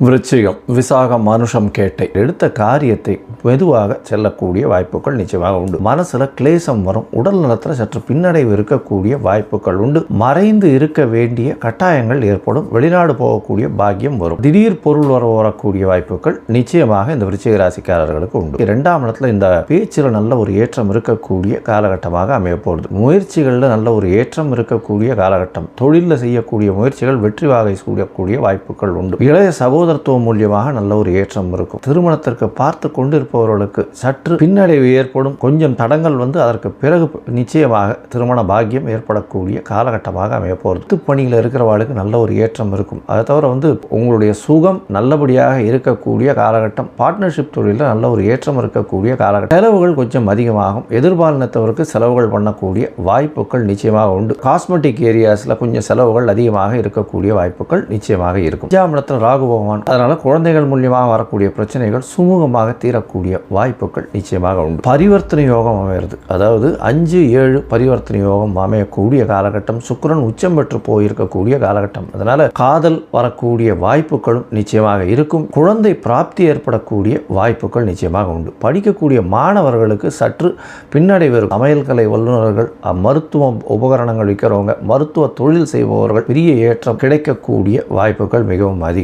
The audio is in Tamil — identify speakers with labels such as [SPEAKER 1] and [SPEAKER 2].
[SPEAKER 1] விருச்சிகம் விசாகம் மனுஷம் கேட்டை எடுத்த காரியத்தை மெதுவாக செல்லக்கூடிய வாய்ப்புகள் நிச்சயமாக உண்டு. மனசுல கிளேசம் வரும். உடல் நலத்துல சற்று பின்னடைவு இருக்கக்கூடிய வாய்ப்புகள் உண்டு. மறைந்து இருக்க வேண்டிய கட்டாயங்கள் ஏற்படும். வெளிநாடு போகக்கூடிய பாக்கியம் வரும். திடீர் பொருள் வர வரக்கூடிய வாய்ப்புகள் நிச்சயமாக இந்த விருச்சிக ராசிக்காரர்களுக்கு உண்டு. இரண்டாம் இடத்துல இந்த பேச்சில் நல்ல ஒரு ஏற்றம் இருக்கக்கூடிய காலகட்டமாக அமைய முயற்சிகளில் நல்ல ஒரு ஏற்றம் இருக்கக்கூடிய காலகட்டம். தொழிலில் செய்யக்கூடிய முயற்சிகள் வெற்றி வாகை சூடக்கூடிய வாய்ப்புகள் உண்டு. இளைய சகோதரத்துவம் மூலியமாக நல்ல ஒரு ஏற்றம் இருக்கும். திருமணத்திற்கு பார்த்து கொண்டு இருப்பவர்களுக்கு சற்று பின்னடைவு ஏற்படும் கொஞ்சம் தடங்கள் வந்து அதற்கு பிறகு நிச்சயமாக திருமண பாக்கியம் ஏற்படக்கூடிய காலகட்டமாக அமைய போகிறது. பணியில் இருக்கிறவர்களுக்கு நல்ல ஒரு ஏற்றம் இருக்கும். அதை தவிர வந்து உங்களுடைய சுகம் நல்லபடியாக இருக்கக்கூடிய காலகட்டம் பார்ட்னர்ஷிப் தொழிலில் நல்ல ஒரு ஏற்றம் இருக்கக்கூடிய காலகட்டம். செலவுகள் கொஞ்சம் அதிகமாகும். எதிர்பாலினத்தவருக்கு செலவுகள் பண்ணக்கூடிய வாய்ப்புகள் நிச்சயமாக உண்டு. காஸ்மெட்டிக் ஏரியாஸில் கொஞ்சம் செலவுகள் அதிகமாக இருக்கக்கூடிய வாய்ப்புகள் நிச்சயமாக இருக்கும். அஞ்சாம் ராகு பகவான். அதனால குழந்தைகள் மூலியமாக வரக்கூடிய பிரச்சனைகள் சுமூகமாக தீரக்கூடிய வாய்ப்புகள் நிச்சயமாக உண்டு. பரிவர்த்தனை யோகம் அமைகிறது. அதாவது அஞ்சு ஏழு பரிவர்த்தனை யோகம் அமையக்கூடிய காலகட்டம் சுக்கரன் உச்சம் பெற்று போயிருக்கக்கூடிய காலகட்டம். அதனால காதல் வரக்கூடிய வாய்ப்புகளும் நிச்சயமாக இருக்கும். குழந்தை பிராப்தி ஏற்படக்கூடிய வாய்ப்புகள் நிச்சயமாக உண்டு. படிக்கக்கூடிய மாணவர்களுக்கு சற்று பின்னடைவு இருக்கும் சமையல்கலை வல்லுநர்கள் மருத்துவ உபகரணங்கள் விற்கிறவங்க மருத்துவ தொழில் செய்பவர்கள் பெரிய ஏற்றம் கிடைக்கக்கூடிய வாய்ப்புகள் மிகவும் அதிகம்.